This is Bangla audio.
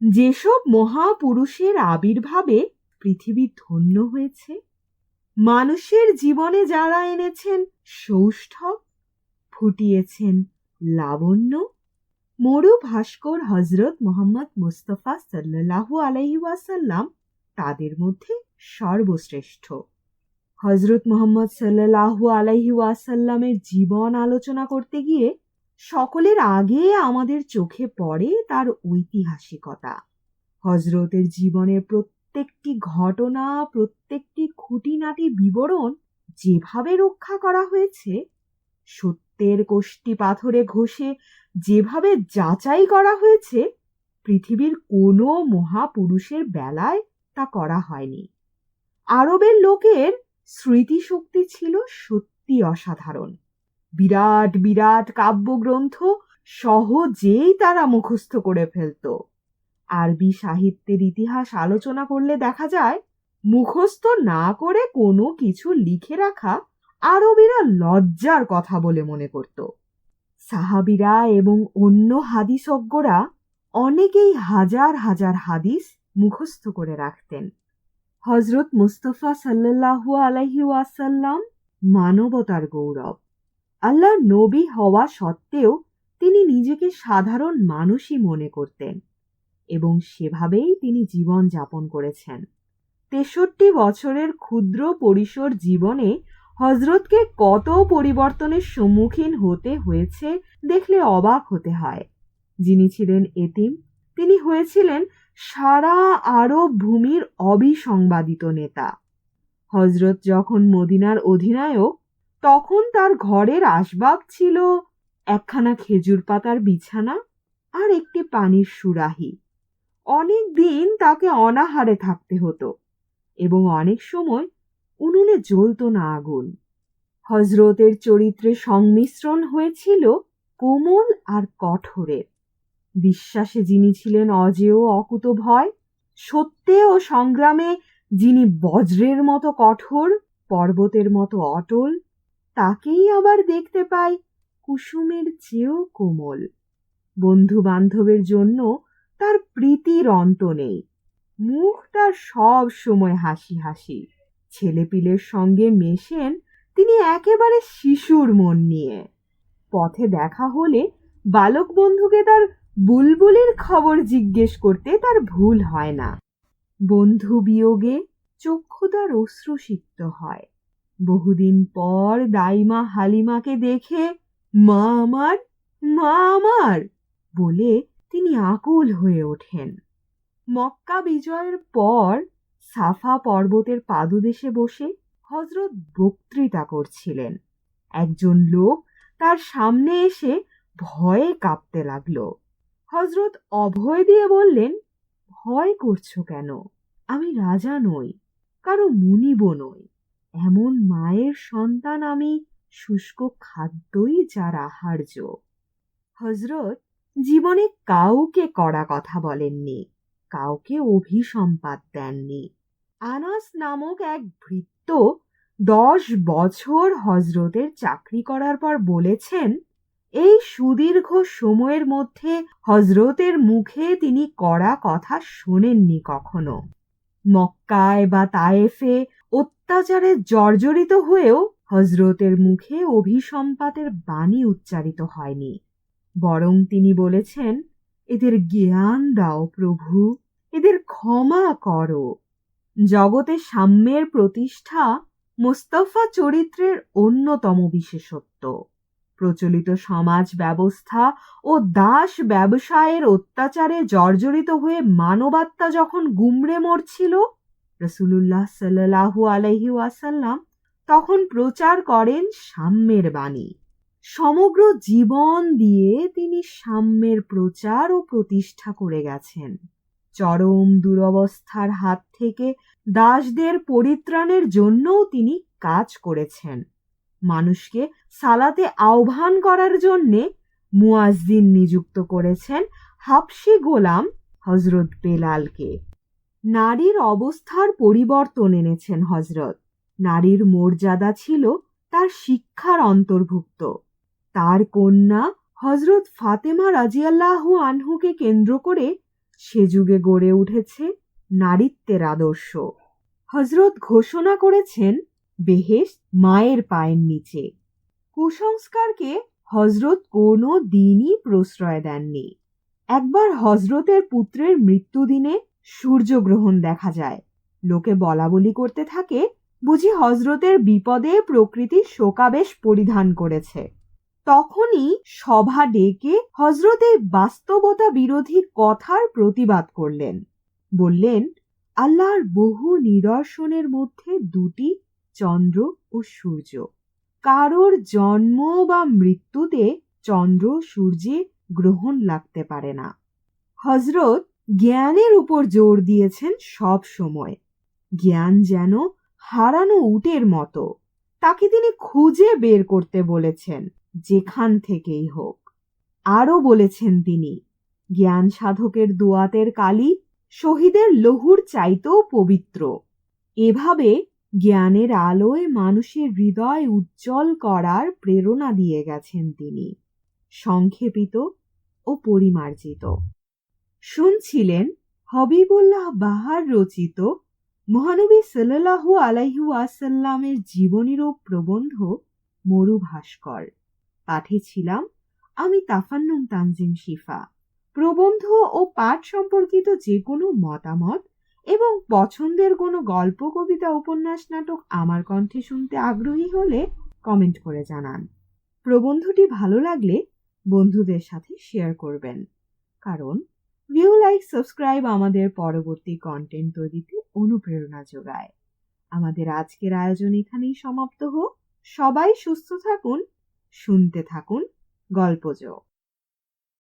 যেসব মহাপুরুষের আবির্ভাবে পৃথিবী ধন্য হয়েছে, মানুষের জীবনে যারা এনেছেন সৌষ্ঠব, ফুটিয়েছেন লাবণ্য, মরু ভাস্কর হজরত মোহাম্মদ মুস্তফা সাল্লাল্লাহু আলাইহি ওয়াসাল্লাম তাদের মধ্যে সর্বশ্রেষ্ঠ। হজরত মোহাম্মদ সাল্লাল্লাহু আলাইহি ওয়াসাল্লামের জীবন আলোচনা করতে গিয়ে সকলের আগে আমাদের চোখে পড়ে তার ঐতিহাসিকতা। হজরতের জীবনের প্রত্যেকটি ঘটনা, প্রত্যেকটি খুঁটিনাটি বিবরণ যেভাবে রক্ষা করা হয়েছে, সত্যের কোষ্টি পাথরে ঘষে যেভাবে যাচাই করা হয়েছে, পৃথিবীর কোনো মহাপুরুষের বেলায় তা করা হয়নি। আরবের লোকের স্মৃতিশক্তি ছিল সত্যি অসাধারণ। বিরাট বিরাট কাব্যগ্রন্থ সহজেই তারা মুখস্থ করে ফেলত। আরবি সাহিত্যের ইতিহাস আলোচনা করলে দেখা যায়, মুখস্থ না করে কোনো কিছু লিখে রাখা আরবিরা লজ্জার কথা বলে মনে করত। সাহাবিরা এবং অন্য হাদিসজ্ঞরা অনেকেই হাজার হাজার হাদিস মুখস্থ করে রাখতেন। হজরত মুস্তফা সাল্লাল্লাহু আলাইহি ওয়াসাল্লাম মানবতার গৌরব। আল্লাহ নবী হওয়া সত্ত্বেও তিনি নিজেকে সাধারণ মানুষই মনে করতেন এবং সেভাবেই তিনি জীবন যাপন করেছেন। তেষট্টি বছরের ক্ষুদ্র পরিসর জীবনে হজরতকে কত পরিবর্তনের সম্মুখীন হতে হয়েছে দেখলে অবাক হতে হয়। যিনি ছিলেন এতিম, তিনি হয়েছিলেন সারা আরব ভূমির অবিসংবাদিত নেতা। হজরত যখন মদিনার অধিনায়ক তখন তার ঘরের আসবাব ছিল একখানা খেজুর পাতার বিছানা আর একটি পানির সুরাহি। অনেক দিন তাকে অনাহারে থাকতে হতো এবং অনেক সময় উনুনে জ্বলত না আগুন। হজরতের চরিত্রে সংমিশ্রণ হয়েছিল কোমল আর কঠোরের বিশ্বাসে যিনি ছিলেন অজেয় অকুত ভয়, সত্যে ও সংগ্রামে যিনি বজ্রের মতো কঠোর, পর্বতের মতো অটল তাকেই আবার দেখতে পাই। কুসুমের চেয়েও কোমল। বন্ধু বান্ধবের জন্য তার প্রীতির অন্ত নেই। মুখ তার সব সময় হাসি হাসি। ছেলেপিলের সঙ্গে মেশেন তিনি একেবারে শিশুর মন নিয়ে। পথে দেখা হলে বালক বন্ধুকে তার বুলবুলির খবর জিজ্ঞেস করতে তার ভুল হয় না। বন্ধু বিয়োগে চক্ষু তার অশ্রুসিক্ত হয়। বহুদিন পর দাইমা হালিমাকে দেখে, মা আমার মা আমার! বলে তিনি আকুল হয়ে ওঠেন। মক্কা বিজয়ের পর সাফা পর্বতের পাদদেশে বসে হজরত বক্তৃতা করছিলেন। একজন লোক তার সামনে এসে ভয়ে কাঁপতে লাগল। হজরত অভয় দিয়ে বললেন, ভয় করছ কেন? আমি রাজা নই, কারও মুনিব নই। এমন মায়ের সন্তান আমি শুষ্ক খাদ্যই যার আহার্য। হজরত জীবনে কাউকে কড়া কথা বলেননি, কাউকে অভিসম্পাদ দেননি। আনাস নামক এক ভৃত্য দশ বছর হজরতের চাকরি করার পর বলেছেন, এই সুদীর্ঘ সময়ের মধ্যে হজরতের মুখে তিনি কড়া কথা শোনেননি কখনো। মক্কায় বা তায়েফে অত্যাচারে জর্জরিত হয়েও হজরতের মুখে অভিসম্পাতের বাণী উচ্চারিত হয়নি। বরং তিনি বলেছেন, এদের জ্ঞান দাও প্রভু, এদের ক্ষমা করো। জগতে সাম্যের প্রতিষ্ঠা মোস্তফা চরিত্রের অন্যতম বিশেষত্ব। প্রচলিত সমাজ ব্যবস্থা ও দাস ব্যবসায়ের অত্যাচারে জর্জরিত হয়ে মানবাত্মা যখন গুমড়ে মরছিল রসুল্লাহ সাল্লাহু আলহি ওয়াসাল্লাম তখন প্রচার করেন সাম্যের বাণী। সমগ্র জীবন দিয়ে তিনি সাম্যের প্রচার ও প্রতিষ্ঠা করে গেছেন। চরম দুরবস্থার হাত থেকে দাসদের পরিত্রাণের জন্যও তিনি কাজ করেছেন। মানুষকে সালাতে আহ্বান করার জন্যে মুয়াজ্জিন নিযুক্ত করেছেন হাফসি গোলাম হজরত বেলালকে। নারীর অবস্থার পরিবর্তন এনেছেন হজরত নারীর মর্যাদা ছিল তার শিক্ষার অন্তর্ভুক্ত। তার কন্যা হজরত ফাতেমা রাজিয়াল্লাহু আনহুকে কেন্দ্র করে সে যুগে গড়ে উঠেছে নারীত্বের আদর্শ। হজরত ঘোষণা করেছেন, বেহেশ মায়ের পায়ের নিচে। কুসংস্কারকে হজরত কোনো দিনই প্রশ্রয় দেননি। একবার হজরতের পুত্রের মৃত্যুদিনে সূর্যগ্রহণ দেখা যায়। লোকে বলা বলি করতে থাকে, বুঝি হজরতের বিপদে প্রকৃতি শোকাবেশ পরিধান করেছে। তখনই সভা ডেকে হজরত এই বাস্তবতা বিরোধী কথার প্রতিবাদ করলেন। বললেন, আল্লাহর বহু নিদর্শনের মধ্যে দুটি, চন্দ্র ও সূর্য। কারোর জন্ম বা মৃত্যুতে চন্দ্র সূর্যে গ্রহণ লাগতে পারে না। হজরত জ্ঞানের উপর জোর দিয়েছেন সব সময়। জ্ঞান যেন হারানো উটের মতো, তাকে তিনি খুঁজে বের করতে বলেছেন, যেখান থেকেই হোক। আরও বলেছেন তিনি, জ্ঞান সাধকের দোয়াতের কালি শহীদের লহুর চাইতেও পবিত্র। এভাবে জ্ঞানের আলোয় মানুষের হৃদয় উজ্জ্বল করার প্রেরণা দিয়ে গেছেন তিনি, সংক্ষেপিত ও পরিমার্জিত। শুনছিলেন হবিবুল্লাহ বাহার রচিত মহানবী সাল্লাহু আলাইহু আসাল্লামের জীবনীরূপ প্রবন্ধ মরু ভাস্কর পাঠে ছিলাম আমি তাফান্নুম তানজিম শিফা। প্রবন্ধ ও পাঠ সম্পর্কিত যে কোনো মতামত এবং পছন্দের কোনো গল্প, কবিতা, উপন্যাস, নাটক আমার কণ্ঠে শুনতে আগ্রহী হলে কমেন্ট করে জানান। প্রবন্ধটি ভালো লাগলে বন্ধুদের সাথে শেয়ার করবেন। কারণ ভিউ লাইক সাবস্ক্রাইব আমাদের পরবর্তী কন্টেন্ট তৈরিতে অনুপ্রেরণা যোগায়। আমাদের আজকের আয়োজন এখানেই সমাপ্ত হোক। সবাই সুস্থ থাকুন, শুনতে থাকুন গল্পযোগ